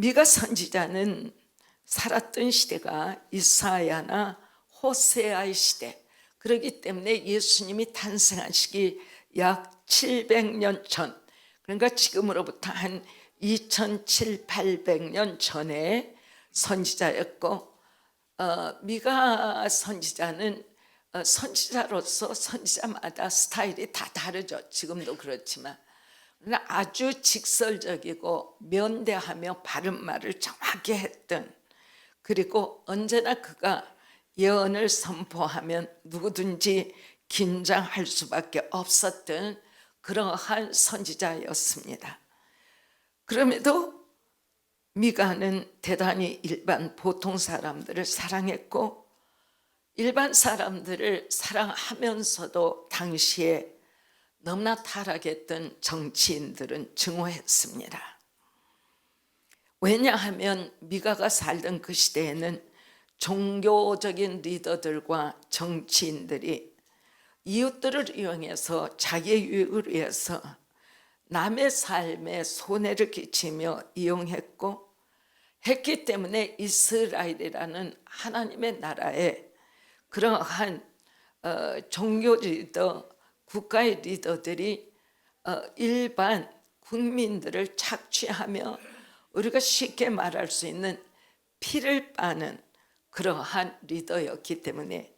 미가 선지자는 살았던 시대가 이사야나 호세아의 시대. 그렇기 때문에 예수님이 탄생한 시기 약 700년 전. 그러니까 지금으로부터 한 2700년 전에 선지자였고 어, 미가 선지자는 어, 선지자로서 선지자마다 스타일이 다 다르죠. 지금도 그렇지만 아주 직설적이고 면대하며 바른 말을 정확히 했던 그리고 언제나 그가 예언을 선포하면 누구든지 긴장할 수밖에 없었던 그러한 선지자였습니다. 그럼에도 미가는 대단히 일반 보통 사람들을 사랑했고 일반 사람들을 사랑하면서도 당시에 너무나 타락했던 정치인들은 증오했습니다. 왜냐하면 미가가 살던 그 시대에는 종교적인 리더들과 정치인들이 이웃들을 이용해서 자기의 유익을 위해서 남의 삶에 손해를 끼치며 이용했고 했기 때문에 이스라엘이라는 하나님의 나라에 그러한 어, 종교 리더, 국가의 리더들이 어, 일반 국민들을 착취하며 우리가 쉽게 말할 수 있는 피를 빠는 그러한 리더였기 때문에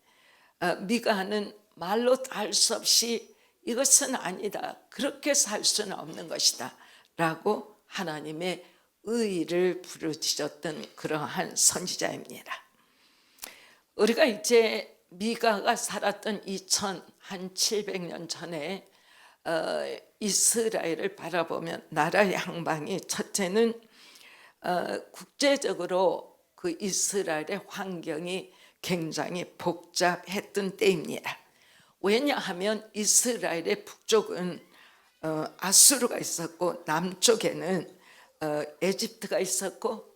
어, 미가는 말로 할 수 없이 이것은 아니다. 그렇게 살 수는 없는 것이다. 라고 하나님의 의를 부르짖었던 그러한 선지자입니다. 우리가 이제 미가가 살았던 2700년 전에 어, 이스라엘을 바라보면 나라 양방이 첫째는 어, 국제적으로 그 이스라엘의 환경이 굉장히 복잡했던 때입니다. 왜냐하면 이스라엘의 북쪽은 어, 아수르가 있었고 남쪽에는 어, 에집트가 있었고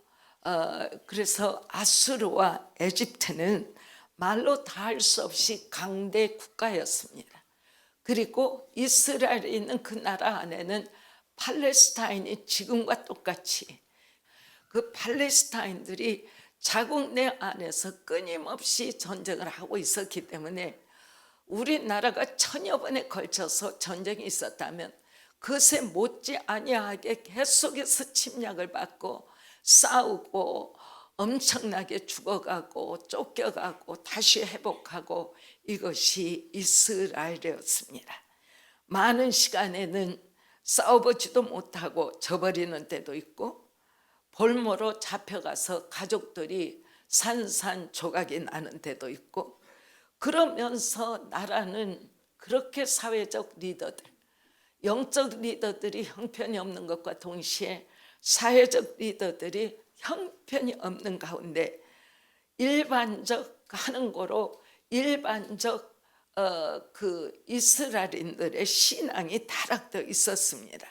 어, 그래서 아수르와 에집트는 말로 다 할 수 없이 강대 국가였습니다. 그리고 이스라엘에 있는 그 나라 안에는 팔레스타인이 지금과 똑같이 그 팔레스타인들이 자국 내 안에서 끊임없이 전쟁을 하고 있었기 때문에 우리나라가 천여 번에 걸쳐서 전쟁이 있었다면 그것에 못지 아니하게 계속해서 침략을 받고 싸우고 엄청나게 죽어가고 쫓겨가고 다시 회복하고 이것이 이스라엘이었습니다. 많은 시간에는 싸워보지도 못하고 져버리는 때도 있고 볼모로 잡혀가서 가족들이 산산조각이 나는 때도 있고 그러면서 나라는 그렇게 사회적 리더들, 영적 리더들이 형편이 없는 것과 동시에 사회적 리더들이 형편이 없는 가운데 일반적 하는 거로 일반적 어, 그 이스라엘인들의 신앙이 타락되어 있었습니다.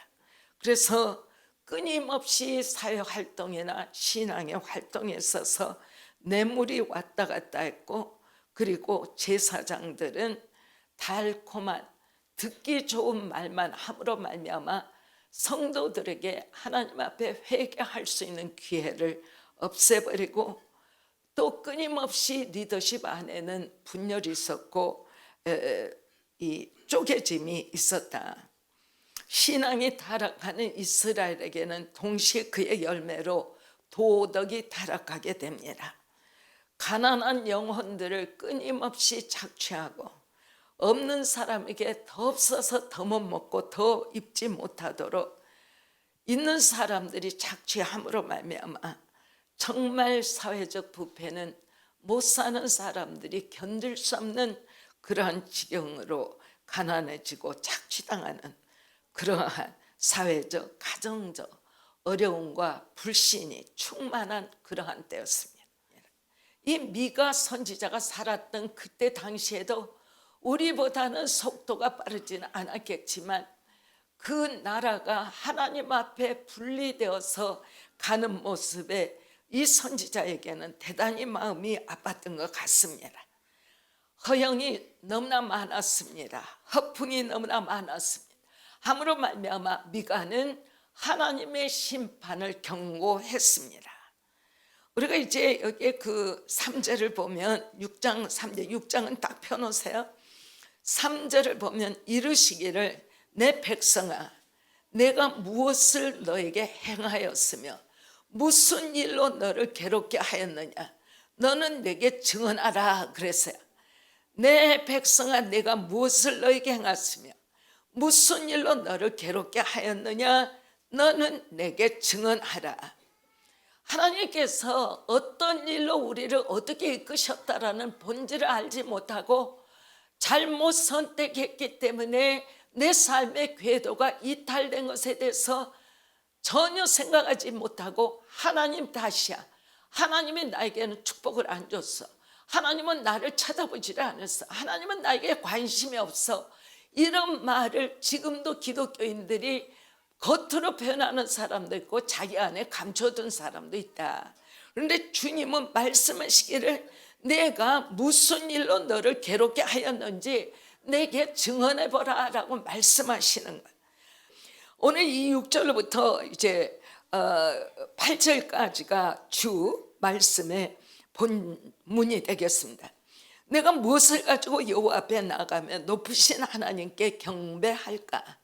그래서 끊임없이 사회 활동이나 신앙의 활동에 있어서 뇌물이 왔다 갔다 했고 그리고 제사장들은 달콤한 듣기 좋은 말만 함으로 말미암아 성도들에게 하나님 앞에 회개할 수 있는 기회를 없애버리고 또 끊임없이 리더십 안에는 분열이 있었고 에, 이 쪼개짐이 있었다. 신앙이 타락하는 이스라엘에게는 동시에 그의 열매로 도덕이 타락하게 됩니다. 가난한 영혼들을 끊임없이 착취하고 없는 사람에게 더 없어서 더 못 먹고 더 입지 못하도록 있는 사람들이 착취함으로 말미암아 정말 사회적 부패는 못 사는 사람들이 견딜 수 없는 그러한 지경으로 가난해지고 착취당하는 그러한 사회적 가정적 어려움과 불신이 충만한 그러한 때였습니다. 이 미가 선지자가 살았던 그때 당시에도 우리보다는 속도가 빠르지는 않았겠지만 그 나라가 하나님 앞에 분리되어서 가는 모습에 이 선지자에게는 대단히 마음이 아팠던 것 같습니다. 허영이 너무나 많았습니다. 허풍이 너무나 많았습니다. 함으로 말미암아 미가는 하나님의 심판을 경고했습니다. 우리가 이제 여기에 그 3절을 보면 6장 3절 6장은 딱 펴놓으세요. 3절을 보면 이르시기를 내 백성아 내가 무엇을 너에게 행하였으며 무슨 일로 너를 괴롭게 하였느냐 너는 내게 증언하라 그랬어요. 내 백성아 내가 무엇을 너에게 행했으며 무슨 일로 너를 괴롭게 하였느냐 너는 내게 증언하라. 하나님께서 어떤 일로 우리를 어떻게 이끄셨다라는 본질을 알지 못하고 잘못 선택했기 때문에 내 삶의 궤도가 이탈된 것에 대해서 전혀 생각하지 못하고 하나님 다시야. 하나님이 나에게는 축복을 안 줬어. 하나님은 나를 쳐다보지를 않았어. 하나님은 나에게 관심이 없어. 이런 말을 지금도 기독교인들이 겉으로 표현하는 사람도 있고 자기 안에 감춰둔 사람도 있다. 그런데 주님은 말씀하시기를 내가 무슨 일로 너를 괴롭게 하였는지 내게 증언해 보라라고 말씀하시는 거예요. 오늘 이 6절부터 이제 어, 8절까지가 주 말씀의 본문이 되겠습니다. 내가 무엇을 가지고 여호와 앞에 나가면 높으신 하나님께 경배할까?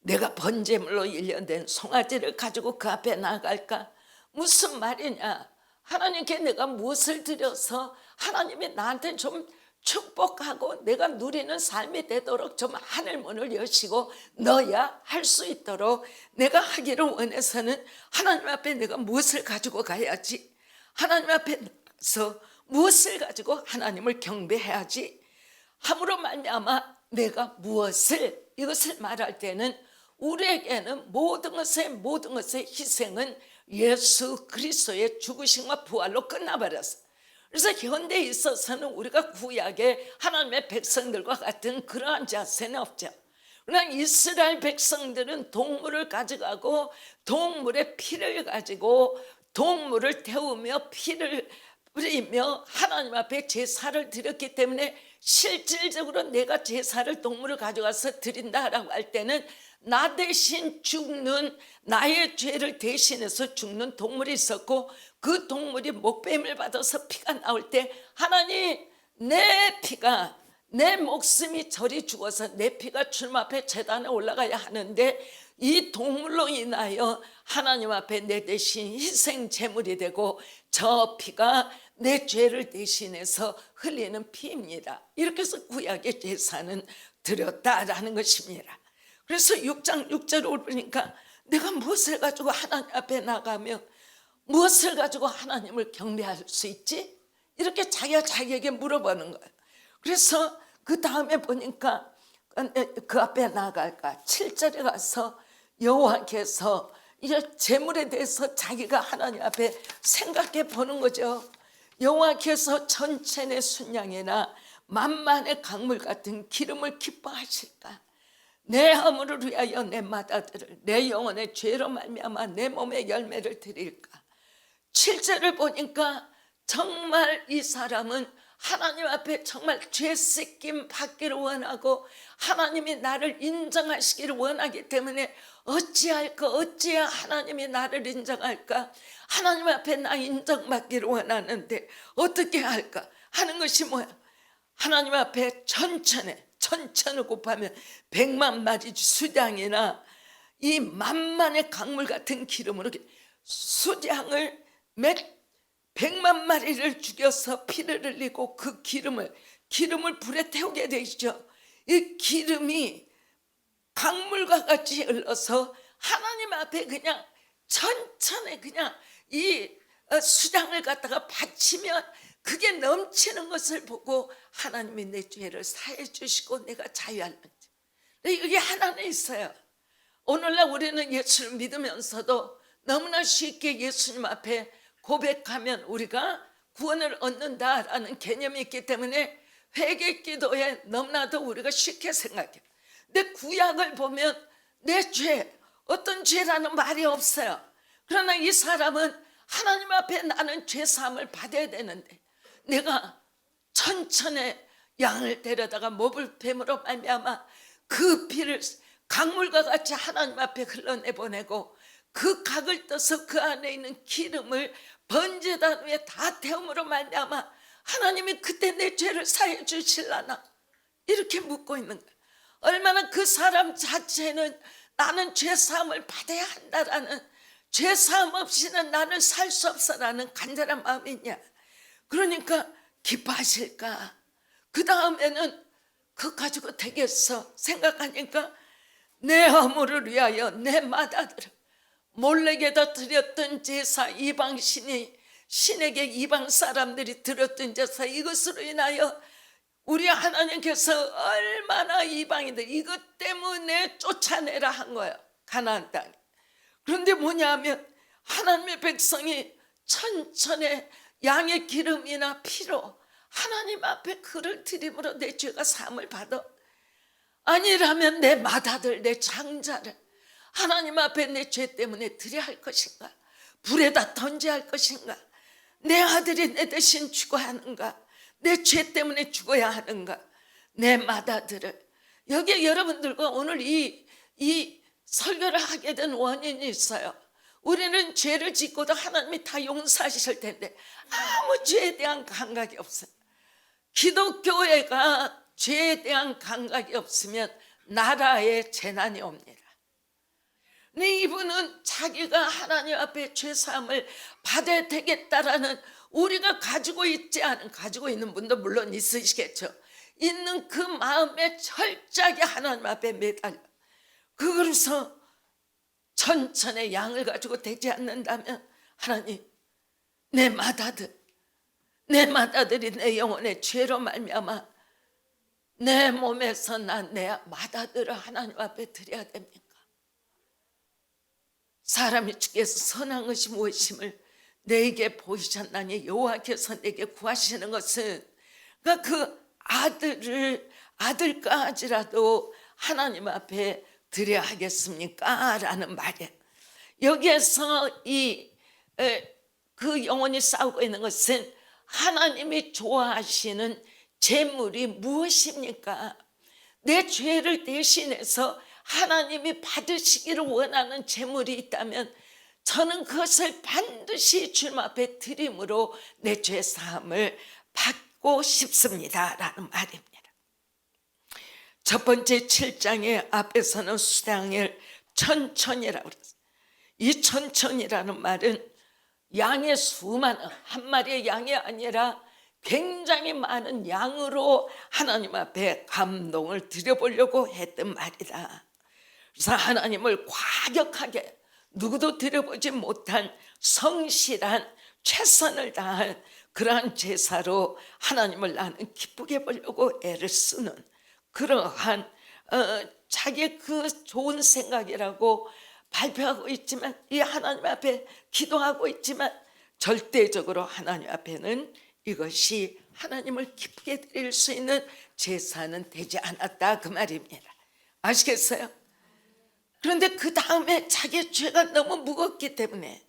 내가 번제물로 일련된 송아지를 가지고 그 앞에 나갈까? 무슨 말이냐? 하나님께 내가 무엇을 드려서 하나님이 나한테 좀 축복하고 내가 누리는 삶이 되도록 좀 하늘 문을 여시고 너야 할 수 있도록 내가 하기를 원해서는 하나님 앞에 내가 무엇을 가지고 가야지? 하나님 앞에서 무엇을 가지고 하나님을 경배해야지? 함으로 말미암아 내가 무엇을 이것을 말할 때는 우리에게는 모든 것의 모든 것의 희생은 예수 그리스도의 죽으심과 부활로 끝나버렸어. 그래서 현대에 있어서는 우리가 구약의 하나님의 백성들과 같은 그러한 자세는 없죠. 그러나 이스라엘 백성들은 동물을 가져가고 동물의 피를 가지고 동물을 태우며 피를 뿌리며 하나님 앞에 제사를 드렸기 때문에 실질적으로 내가 제사를 동물을 가져가서 드린다라고 할 때는 나 대신 죽는 나의 죄를 대신해서 죽는 동물이 있었고 그 동물이 목뱀을 받아서 피가 나올 때 하나님 내 피가 내 목숨이 저리 죽어서 내 피가 주님 앞에 재단에 올라가야 하는데 이 동물로 인하여 하나님 앞에 내 대신 희생 제물이 되고 저 피가 내 죄를 대신해서 흘리는 피입니다. 이렇게 해서 구약의 제사는 드렸다라는 것입니다. 그래서 6장 6절을 보니까 내가 무엇을 가지고 하나님 앞에 나가며 무엇을 가지고 하나님을 경배할 수 있지? 이렇게 자기가 자기에게 물어보는 거예요. 그래서 그 다음에 보니까 그 앞에 나갈까 7절에 가서 여호와께서 이 재물에 대해서 자기가 하나님 앞에 생각해 보는 거죠. 여호와께서 천천의 순양이나 만만의 강물 같은 기름을 기뻐하실까? 내 허물을 위하여 내 마다들을 내 영혼의 죄로 말미암아 내 몸의 열매를 드릴까? 7절을 보니까 정말 이 사람은 하나님 앞에 정말 죄 씻김 받기를 원하고 하나님이 나를 인정하시기를 원하기 때문에 어찌할까 어찌해야 하나님이 나를 인정할까? 하나님 앞에 나 인정받기를 원하는데 어떻게 할까? 하는 것이 뭐야? 하나님 앞에 천천에 천천을 곱하면 백만 마리 수량이나 이 만만의 강물 같은 기름으로 수량을 몇 백만 마리를 죽여서 피를 흘리고 그 기름을 기름을 불에 태우게 되죠. 이 기름이 강물과 같이 흘러서 하나님 앞에 그냥 천천히 그냥 이 어, 수량을 갖다가 바치면 그게 넘치는 것을 보고 하나님이 내 죄를 사해 주시고 내가 자유할는지 이게 하나는 있어요. 오늘날 우리는 예수를 믿으면서도 너무나 쉽게 예수님 앞에 고백하면 우리가 구원을 얻는다라는 개념이 있기 때문에 회개 기도에 너무나도 우리가 쉽게 생각해요. 구약을 보면 내 죄, 어떤 죄라는 말이 없어요. 그러나 이 사람은 하나님 앞에 나는 죄 사함을 받아야 되는데 내가 천천에 양을 데려다가 목을 뱀으로 말미암아 그 피를 강물과 같이 하나님 앞에 흘러내보내고 그 각을 떠서 그 안에 있는 기름을 번제단 위에 다 태움으로 말미암아 하나님이 그때 내 죄를 사해 주실라나 이렇게 묻고 있는 거야. 얼마나 그 사람 자체는 나는 죄 사함을 받아야 한다라는 죄 사함 없이는 나는 살 수 없어라는 간절한 마음이냐. 그러니까 기뻐하실까. 그 다음에는 그 가지고 되겠어 생각하니까 내 허물을 위하여 내 맏아들을 몰래게다 드렸던 제사 이방 신이 신에게 이방 사람들이 드렸던 제사 이것으로 인하여 우리 하나님께서 얼마나 이방인들 이것 때문에 쫓아내라 한 거예요 가나안 땅. 그런데 뭐냐면 하나님의 백성이 천천에 양의 기름이나 피로 하나님 앞에 그를 드림으로 내 죄가 사함을 받아 아니라면 내 맏아들 내 장자를 하나님 앞에 내 죄 때문에 드려야 할 것인가? 불에다 던져야 할 것인가? 내 아들이 내 대신 죽어야 하는가? 내 죄 때문에 죽어야 하는가? 내 맏아들을. 여기에 여러분들과 오늘 이, 이 설교를 하게 된 원인이 있어요 우리는 죄를 짓고도 하나님이 다 용서하실 텐데 아무 죄에 대한 감각이 없어요 기독교회가 죄에 대한 감각이 없으면 나라에 재난이 옵니다. 근데 이분은 자기가 하나님 앞에 죄사함을 받아야 되겠다라는 우리가 가지고 있지 않은 가지고 있는 분도 물론 있으시겠죠. 있는 그 마음에 철저하게 하나님 앞에 매달려. 그래서 천천의 양을 가지고 되지 않는다면 하나님 내 맏아들 내 맏아들이 내 영혼의 죄로 말미암아 내 몸에서 난내 맏아들을 하나님 앞에 드려야 됩니까? 사람이 주께서 선한 것이 무엇임을 내게 보이셨나니 여호와께서 내게 구하시는 것은 그러니까 그 아들을 아들까지라도 하나님 앞에 드려야 하겠습니까? 라는 말이에요. 여기에서 이 그 영혼이 싸우고 있는 것은 하나님이 좋아하시는 재물이 무엇입니까? 내 죄를 대신해서 하나님이 받으시기를 원하는 재물이 있다면 저는 그것을 반드시 주님 앞에 드림으로 내 죄 사함을 받고 싶습니다. 라는 말입니다. 첫 번째 7장의 앞에서는 수당을 천천이라고 그랬어요. 이 천천이라는 말은 양의 수많은 한 마리의 양이 아니라 굉장히 많은 양으로 하나님 앞에 감동을 드려보려고 했던 말이다. 그래서 하나님을 과격하게 누구도 드려보지 못한 성실한 최선을 다한 그러한 제사로 하나님을 나는 기쁘게 보려고 애를 쓰는 그러한 어, 자기의 그 좋은 생각이라고 발표하고 있지만 이 하나님 앞에 기도하고 있지만 절대적으로 하나님 앞에는 이것이 하나님을 기쁘게 드릴 수 있는 제사는 되지 않았다 그 말입니다. 아시겠어요? 그런데 그 다음에 자기 죄가 너무 무겁기 때문에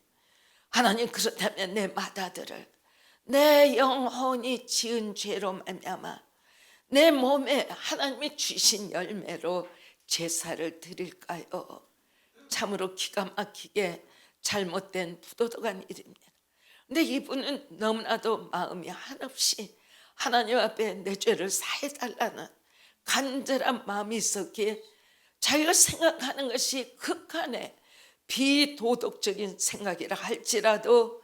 하나님 그렇다면 내 맏아들을 내 영혼이 지은 죄로 말미암아 내 몸에 하나님이 주신 열매로 제사를 드릴까요? 참으로 기가 막히게 잘못된 부도덕한 일입니다. 근데 이분은 너무나도 마음이 한없이 하나님 앞에 내 죄를 사해달라는 간절한 마음이 있었기에 자기가 생각하는 것이 극한의 비도덕적인 생각이라 할지라도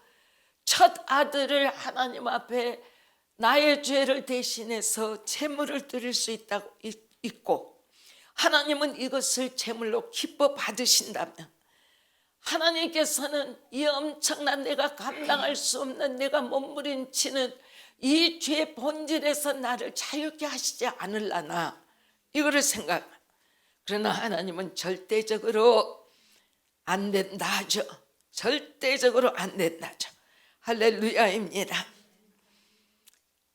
첫 아들을 하나님 앞에 나의 죄를 대신해서 제물을 드릴 수 있다고 있고 하나님은 이것을 제물로 기뻐 받으신다면 하나님께서는 이 엄청난 내가 감당할 수 없는 내가 몸부림치는 이 죄 본질에서 나를 자유케 하시지 않을라나 이거를 생각. 그러나 하나님은 절대적으로 안 된다죠. 절대적으로 안 된다죠. 할렐루야입니다.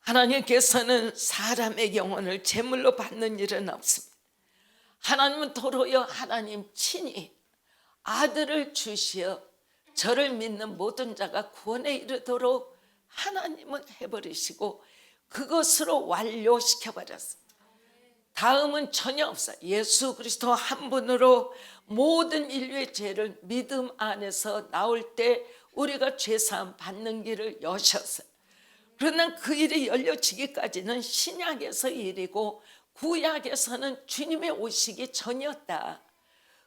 하나님께서는 사람의 영혼을 제물로 받는 일은 없습니다. 하나님은 도로여 하나님 친히 아들을 주시어 저를 믿는 모든 자가 구원에 이르도록 하나님은 해버리시고 그것으로 완료시켜 버렸습니다. 다음은 전혀 없어요. 예수 그리스도 한 분으로 모든 인류의 죄를 믿음 안에서 나올 때 우리가 죄사함 받는 길을 여셨어요. 그러나 그 일이 열려지기까지는 신약에서 일이고 구약에서는 주님의 오시기 전이었다.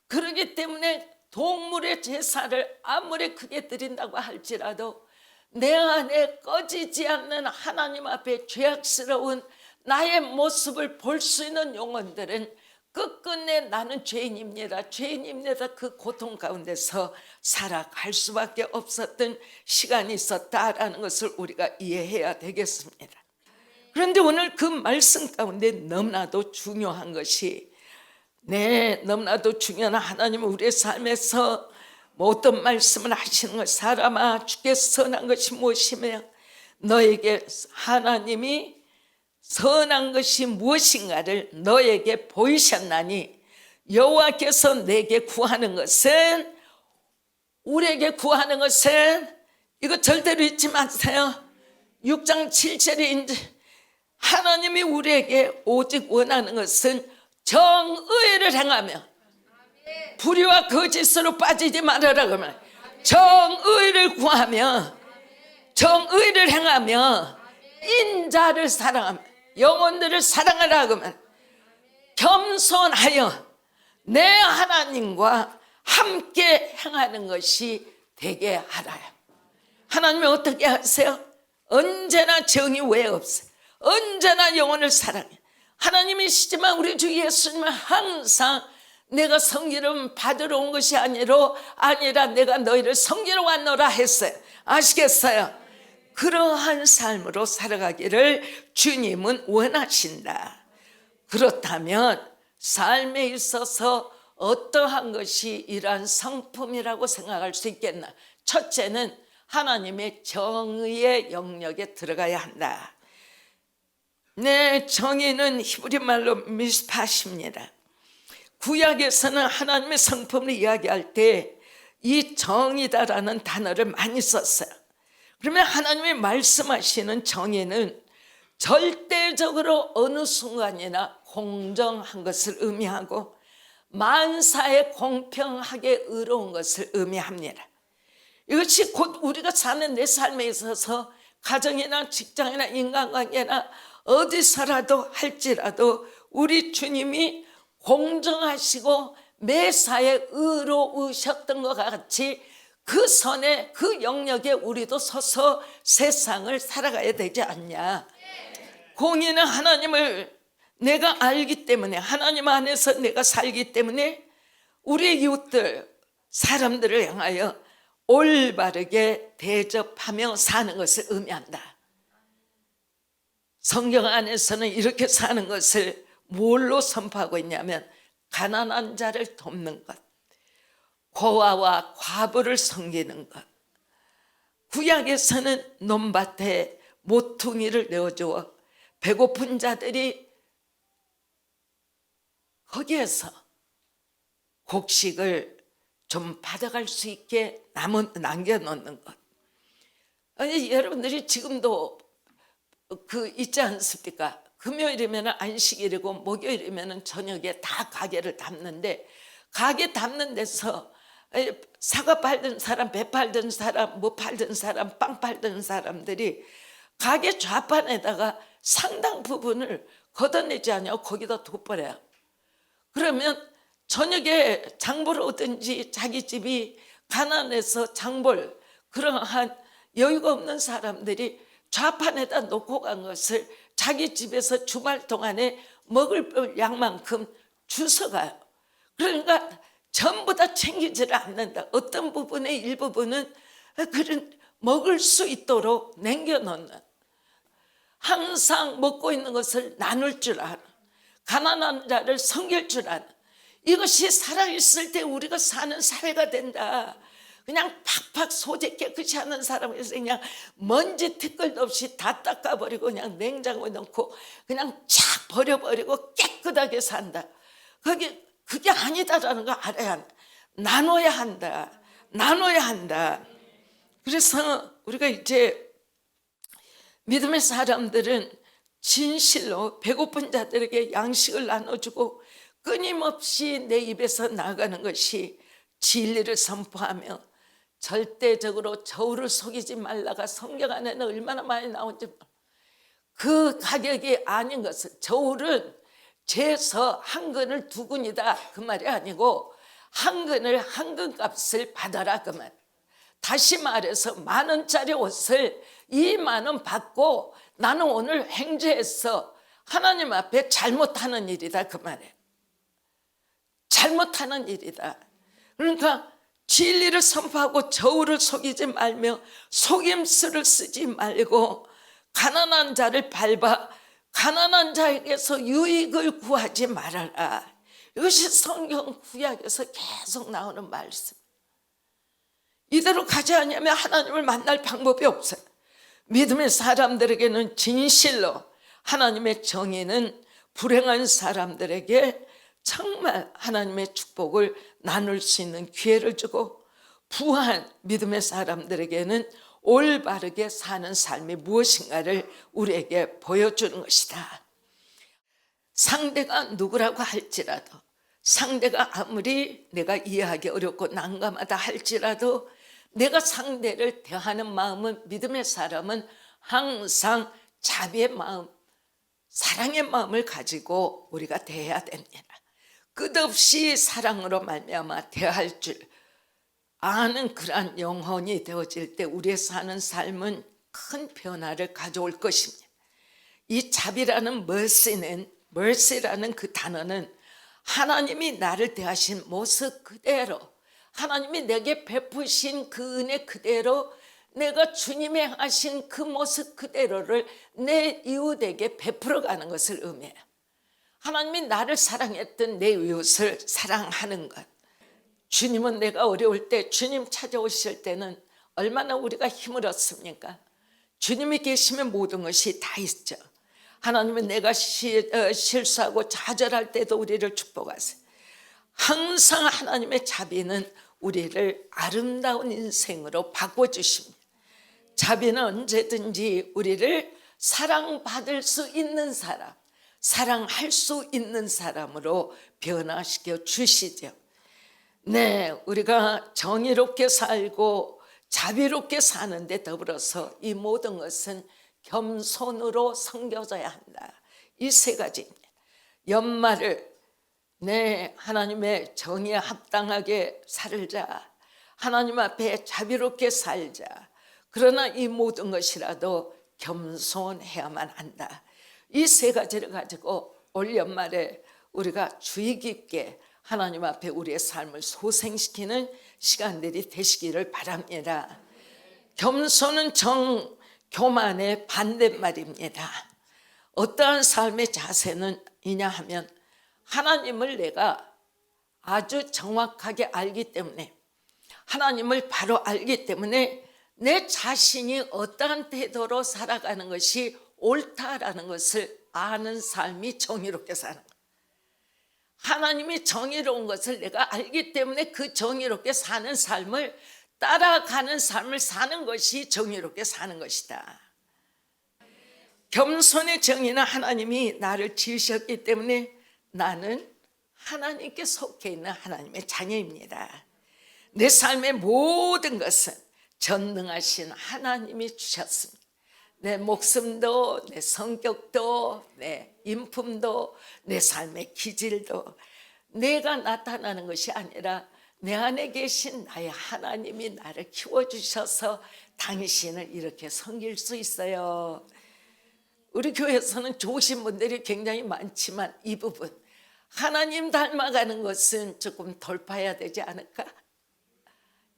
그러기 때문에 동물의 제사를 아무리 크게 드린다고 할지라도 내 안에 꺼지지 않는 하나님 앞에 죄악스러운 나의 모습을 볼 수 있는 영혼들은 끝끝내 나는 죄인입니다. 죄인입니다. 그 고통 가운데서 살아갈 수밖에 없었던 시간이 있었다라는 것을 우리가 이해해야 되겠습니다. 그런데 오늘 그 말씀 가운데 너무나도 중요한 것이 네, 너무나도 중요한 하나님은 우리의 삶에서 뭐 어떤 말씀을 하시는 것 사람아 주께 선한 것이 무엇이며 너에게 하나님이 선한 것이 무엇인가를 너에게 보이셨나니 여호와께서 내게 구하는 것은 우리에게 구하는 것은 이거 절대로 잊지 마세요. 6장 7절에 이제 하나님이 우리에게 오직 원하는 것은 정의를 행하며 불의와 거짓으로 빠지지 말아라 그러면 정의를 구하며 정의를 행하며 인자를 사랑하며 영혼들을 사랑하라 그러면 겸손하여 내 하나님과 함께 행하는 것이 되게 하라요. 하나님이 어떻게 하세요? 언제나 정이 왜 없어요? 언제나 영혼을 사랑해. 하나님이시지만 우리 주 예수님은 항상 내가 성기름 받으러 온 것이 아니라 아니라 내가 너희를 성기로 왔노라 했어요. 아시겠어요? 그러한 삶으로 살아가기를 주님은 원하신다. 그렇다면 삶에 있어서 어떠한 것이 이러한 성품이라고 생각할 수 있겠나? 첫째는 하나님의 정의의 영역에 들어가야 한다. 네, 정의는 히브리 말로 미스팟입니다. 구약에서는 하나님의 성품을 이야기할 때 이 정의다라는 단어를 많이 썼어요. 그러면 하나님이 말씀하시는 정의는 절대적으로 어느 순간이나 공정한 것을 의미하고 만사에 공평하게 의로운 것을 의미합니다. 이것이 곧 우리가 사는 내 삶에 있어서 가정이나 직장이나 인간관계나 어디서라도 할지라도 우리 주님이 공정하시고 매사에 의로우셨던 것 같이 그 선에 그 영역에 우리도 서서 세상을 살아가야 되지 않냐. 공의는 하나님을 내가 알기 때문에 하나님 안에서 내가 살기 때문에 우리 이웃들 사람들을 향하여 올바르게 대접하며 사는 것을 의미한다. 성경 안에서는 이렇게 사는 것을 뭘로 선포하고 있냐면 가난한 자를 돕는 것, 고아와 과부를 섬기는 것. 구약에서는 논밭에 모퉁이를 내어주어 배고픈 자들이 거기에서 곡식을 좀 받아갈 수 있게 남은 남겨놓는 것. 아니 여러분들이 지금도 그 있지 않습니까? 금요일이면 안식일이고 목요일이면 저녁에 다 가게를 담는데 가게 담는 데서 사과 팔던 사람, 배 팔던 사람, 뭐 팔던 사람, 빵 팔던 사람들이 가게 좌판에다가 상당 부분을 걷어내지 않냐고 거기다 둬버려요. 그러면 저녁에 장보러 오든지 자기 집이 가난해서 장볼 그러한 여유가 없는 사람들이 좌판에다 놓고 간 것을 자기 집에서 주말 동안에 먹을 양만큼 주워가요. 그러니까 전부 다 챙기지를 않는다. 어떤 부분의 일부분은 그런 먹을 수 있도록 남겨놓는 항상 먹고 있는 것을 나눌 줄 아는 가난한 자를 섬길 줄 아는 이것이 살아있을 때 우리가 사는 사회가 된다. 그냥 팍팍 소재 깨끗이 하는 사람에서 그냥 먼지 티끌도 없이 다 닦아버리고 그냥 냉장고에 넣고 그냥 쫙 버려버리고 깨끗하게 산다. 그게 그게 아니다라는 거 알아야 한다. 나눠야 한다. 나눠야 한다. 그래서 우리가 이제 믿음의 사람들은 진실로 배고픈 자들에게 양식을 나눠주고 끊임없이 내 입에서 나가는 것이 진리를 선포하며 절대적으로 저울을 속이지 말라가 성경 안에는 얼마나 많이 나온지. 그 가격이 아닌 것은 저울은 재서 한 근을 두 근이다 그 말이 아니고 한 근을 한 근 값을 받아라 그 말. 다시 말해서 만 원짜리 옷을 이만 원 받고 나는 오늘 행제했어 하나님 앞에 잘못하는 일이다 그 말이에요. 잘못하는 일이다. 그러니까 진리를 선포하고 저울을 속이지 말며 속임수를 쓰지 말고 가난한 자를 밟아 가난한 자에게서 유익을 구하지 말아라. 이것이 성경 구약에서 계속 나오는 말씀. 이대로 가지 않으면 하나님을 만날 방법이 없어요. 믿음의 사람들에게는 진실로 하나님의 정의는 불행한 사람들에게 정말 하나님의 축복을 나눌 수 있는 기회를 주고 부한 믿음의 사람들에게는 올바르게 사는 삶이 무엇인가를 우리에게 보여주는 것이다. 상대가 누구라고 할지라도 상대가 아무리 내가 이해하기 어렵고 난감하다 할지라도 내가 상대를 대하는 마음은 믿음의 사람은 항상 자비의 마음, 사랑의 마음을 가지고 우리가 대해야 됩니다. 끝없이 사랑으로 말미암아 대할 줄 아는 그러한 영혼이 되어질 때 우리의 사는 삶은 큰 변화를 가져올 것입니다. 이 자비라는 mercy는 mercy라는 그 단어는 하나님이 나를 대하신 모습 그대로 하나님이 내게 베푸신 그 은혜 그대로 내가 주님의 하신 그 모습 그대로를 내 이웃에게 베풀어 가는 것을 의미해요. 하나님이 나를 사랑했던 내 이웃을 사랑하는 것. 주님은 내가 어려울 때 주님 찾아오실 때는 얼마나 우리가 힘을 얻습니까? 주님이 계시면 모든 것이 다 있죠. 하나님은 내가 시, 어, 실수하고 좌절할 때도 우리를 축복하세요. 항상 하나님의 자비는 우리를 아름다운 인생으로 바꿔주십니다. 자비는 언제든지 우리를 사랑받을 수 있는 사람, 사랑할 수 있는 사람으로 변화시켜 주시죠. 네, 우리가 정의롭게 살고 자비롭게 사는데 더불어서 이 모든 것은 겸손으로 섬겨져야 한다. 이 세 가지입니다. 연말을 네 하나님의 정의에 합당하게 살자. 하나님 앞에 자비롭게 살자. 그러나 이 모든 것이라도 겸손해야만 한다. 이 세 가지를 가지고 올 연말에 우리가 주의 깊게 하나님 앞에 우리의 삶을 소생시키는 시간들이 되시기를 바랍니다. 겸손은 정 교만의 반대말입니다. 어떠한 삶의 자세는 이냐 하면 하나님을 내가 아주 정확하게 알기 때문에 하나님을 바로 알기 때문에 내 자신이 어떠한 태도로 살아가는 것이 옳다라는 것을 아는 삶이 정의롭게 사는 것. 하나님이 정의로운 것을 내가 알기 때문에 그 정의롭게 사는 삶을 따라가는 삶을 사는 것이 정의롭게 사는 것이다. 겸손의 정의는 하나님이 나를 지으셨기 때문에 나는 하나님께 속해 있는 하나님의 자녀입니다. 내 삶의 모든 것은 전능하신 하나님이 주셨습니다. 내 목숨도, 내 성격도, 내 인품도, 내 삶의 기질도 내가 나타나는 것이 아니라 내 안에 계신 나의 하나님이 나를 키워주셔서 당신을 이렇게 섬길 수 있어요. 우리 교회에서는 좋으신 분들이 굉장히 많지만 이 부분 하나님 닮아가는 것은 조금 돌파해야 되지 않을까?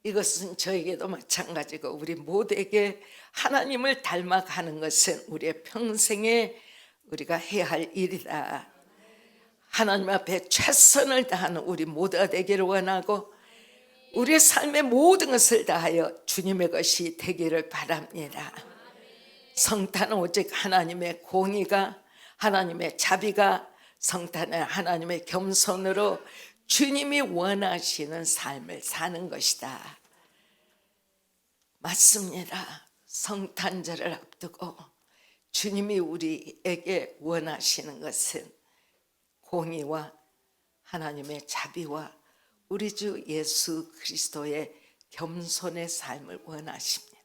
이것은 저에게도 마찬가지고 우리 모두에게 하나님을 닮아가는 것은 우리의 평생에 우리가 해야 할 일이다. 하나님 앞에 최선을 다하는 우리 모두가 되기를 원하고 우리의 삶의 모든 것을 다하여 주님의 것이 되기를 바랍니다. 성탄은 오직 하나님의 공의가 하나님의 자비가 성탄은 하나님의 겸손으로 주님이 원하시는 삶을 사는 것이다. 맞습니다. 성탄절을 앞두고 주님이 우리에게 원하시는 것은 공의와 하나님의 자비와 우리 주 예수 그리스도의 겸손의 삶을 원하십니다.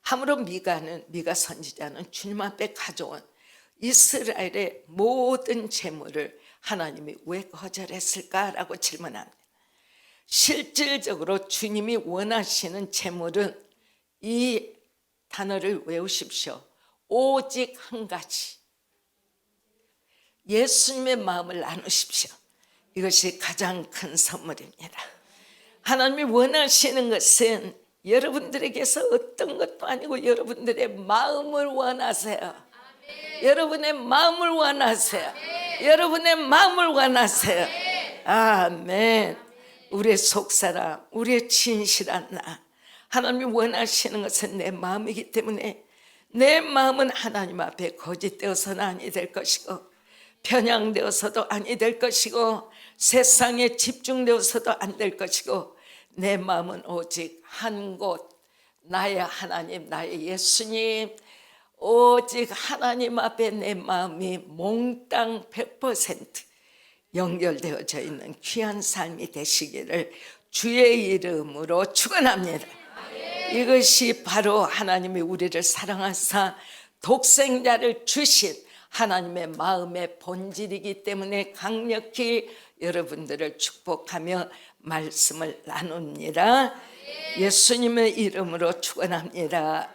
함으로 미가는 미가 선지자는 주님 앞에 가져온 이스라엘의 모든 재물을 하나님이 왜 거절했을까라고 질문합니다. 실질적으로 주님이 원하시는 재물은 이 단어를 외우십시오. 오직 한 가지. 예수님의 마음을 나누십시오. 이것이 가장 큰 선물입니다. 하나님이 원하시는 것은 여러분들에게서 어떤 것도 아니고 여러분들의 마음을 원하세요. 여러분의 마음을 원하세요. 여러분의 마음을 원하세요. 아멘. 우리의 속사람, 우리의 진실한 나. 하나님이 원하시는 것은 내 마음이기 때문에 내 마음은 하나님 앞에 거짓되어서는 아니 될 것이고 편향되어서도 아니 될 것이고 세상에 집중되어서도 안 될 것이고 내 마음은 오직 한 곳 나의 하나님 나의 예수님 오직 하나님 앞에 내 마음이 몽땅 100% 연결되어져 있는 귀한 삶이 되시기를 주의 이름으로 축원합니다. 이것이 바로 하나님이 우리를 사랑하사 독생자를 주신 하나님의 마음의 본질이기 때문에 강력히 여러분들을 축복하며 말씀을 나눕니다. 예수님의 이름으로 축원합니다.